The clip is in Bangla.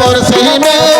পড়ছি মেয়ে